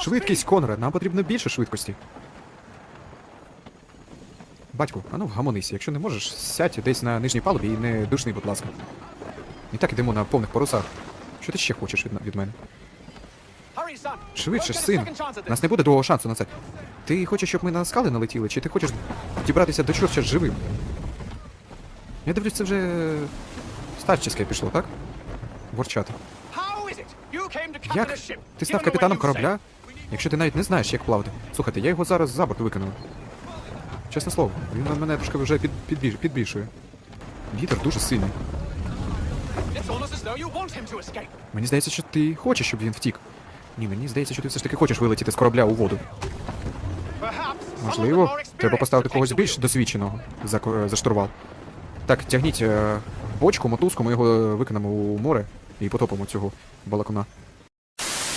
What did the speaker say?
Швидкість, Конре, нам потрібно більше швидкості. Батьку, ну вгамонися. Якщо не можеш, сядь десь на нижній палубі і не душни, будь ласка. І так ідемо на повних парусах. Що ти ще хочеш від, від мене? Швидше, син. Нас не буде другого шансу на це. Ти хочеш, щоб ми на скали налетіли, чи ти хочеш дібратися до чорча живим? Я дивлюсь, це вже старчеське пішло, так? Ворчати. Як? Ти став капітаном корабля? Якщо ти навіть не знаєш, як плавати. Слухайте, я його зараз за борт викинув. Чесне слово, він на мене трошки вже під, підбіж, підбільшує. Вітер дуже сильний. Мені здається, що ти хочеш, щоб він втік. Ні, мені здається, що ти все ж таки хочеш вилетіти з корабля у воду. Можливо, треба поставити когось більш досвідченого за, за штурвал. Так, тягніть е, бочку, мотузку, ми його викинемо у море і потопимо цього балакуна.